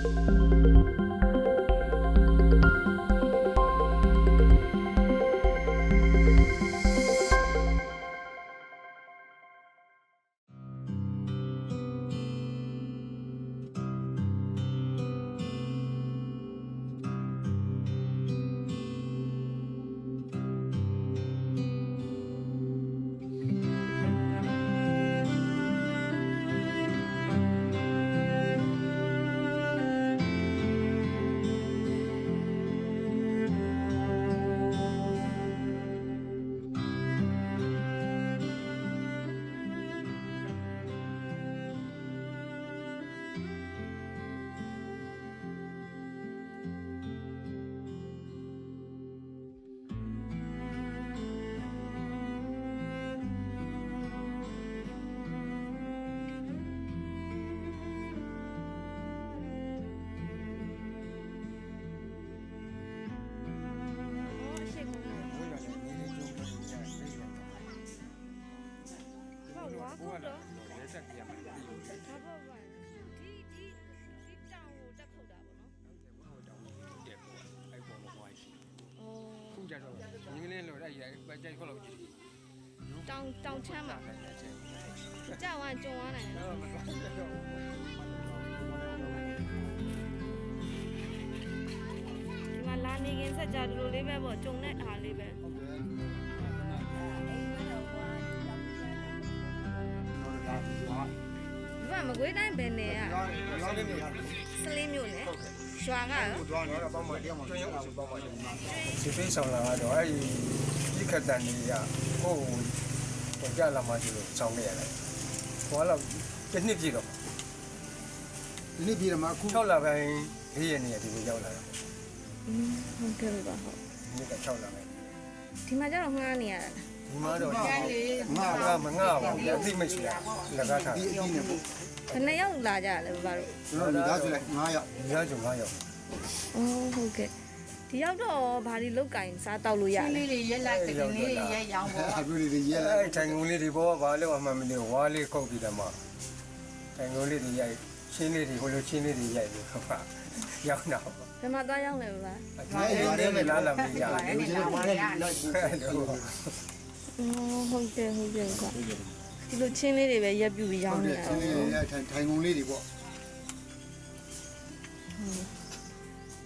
ရှေ့ ဟုတ်ဝါခုတော့ရဲဆက်ကြရမှာပြီးလို့ဒါပေါ့ပါဒီဒီဒီတောင်ကိုတက်ခုတ်တာပေါ့နော်ဟုတ်တော့တဲ့ပေါ်အဲ့ပေါ်မှာဟိုရှိဩခုကြတော့ငင်းလင်းလို့အဲ့ရပဲကြိုက်ခေါက်လို့ကြည့်တောင်တောင်ချမ်းမှာတယ်တဲ့ချက်ကြောက်ဝါကြုံသွားနိုင်တယ်တော့မသွားတော့ဒီမှာလာနေခင်ဆက်ကြဒီလိုလေးပဲပေါ့ကြုံတဲ့အားလေးပဲဟုတ် မှာမကွေးတိုင်းဘယ်နေရရွာလေးနေရတယ်စလင်းမျိုးနဲ့ရွာကရောသွားနေတော့ပေါ့မှတရားမှကျွန်းရုပ်အောင်ပေါ့မှဒီဖေးဆောင်လာတော့အဲ့ဒီဒီခက်တန်ကြီးကကိုယ်ကိုကြလာမှကျလို့ဆောင်းနေရတယ်ဟောတော့တစ်နှစ်ပြည့်တော့ဒီနေ့ပြည်မှာအခု6လပိုင်း၄ရက်နေ့ဒီကိုရောက်လာတာอืมဟုတ်ကဲ့ပါဟုတ်ဒီနေ့က6လပိုင်းဒီမှာကျတော့ငှားနေရတာဒီမှာတော့ငါငါမငါပါဘူးအသိမရှိတာလကားထားဒီအကြီးနဲ့ပေါ့ ဘယ်နှစ်ယောက်လာကြလဲဘာလို့ကျွန်တော်မိသားစုလိုက်9ယောက်မိသားစု9ယောက်အိုးဟုတ်ကဲ့ဒီရောက်တော့ဘာဒီလောက်ကင်စားတောက်လို့ရတယ်လေးတွေရက်လိုက်တကင်းလေးတွေရက်ရောင်းပေါ့အခုလေးတွေရက်လိုက်အဲတိုင်ကုန်လေးတွေပေါ့ဘာလို့အမှန်မနေဝါလေးခုတ်ပြီးတယ်မှာတိုင်ကုန်လေးတွေရိုက်ချင်းလေးတွေဟိုလိုချင်းလေးတွေရိုက်ပြီးဟုတ်ပါရောက်တော့ဘယ်မှာသွားရောက်လဲဘလားအဲဒီနေမလားလာမရဘူးဒီမှာလည်းလောက်ဟုတ်တယ်ဟုတ်တယ်ကွာ ဒီလိုချင်းလေးတွေပဲရက်ပြူပြီးရောဟုင်းတ်တနေယ်ရဆင်းရဲရထိုင်ထိုင်ကုန်လေးတွေပေါ့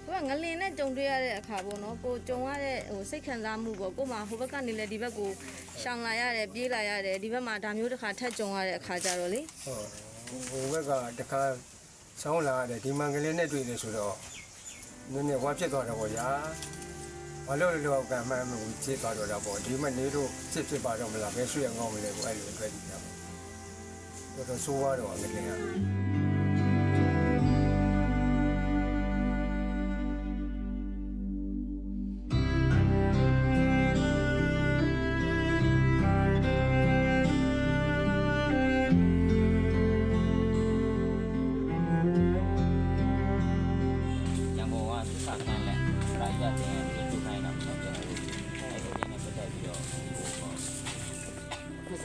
ဟိုကငလင်နဲ့ကြုံတွေ့ရတဲ့အခါပေါ့နော်ကိုကြုံရတဲ့ဟိုစိတ်ခံစားမှုပေါ့ကိုမှဟိုဘက်ကနေလည်းဒီဘက်ကိုရှောင်လာရတယ်ပြေးလာရတယ်ဒီဘက်မှာဒါမျိုးတစ်ခါထက်ကြုံရတဲ့အခါကြတော့လေဟိုဘက်ကတခါဆောင်းလာတယ်ဒီမန်ကလေးနဲ့တွေ့တယ်ဆိုတော့နည်းနည်းဝါဖြစ်သွားတော့ဗောညာ ဘာလို့လဲတော့ကမှမဘူးဖြစ်သွားတော့တာဗောဒီမနေတော့ဖြစ်ဖြစ်ပါတော့မလားဘယ်ဆွေငောင်းမလဲဗောအဲ့လိုတွေ့ကြည့်တာဗောတော်တော်ဆိုးသွားတော့ငလင်းက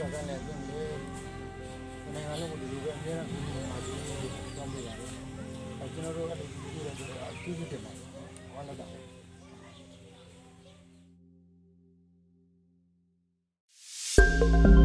စားကနေပြင်လေနိုင်ငံလုံးကိုဒီလိုပဲအများကြီးပြန်လာပြီးတော့ပြရတယ်အဲကျွန်တော်တို့အဲ့ဒီဒီလိုအကျိုးတင်ပါဘာလို့လဲ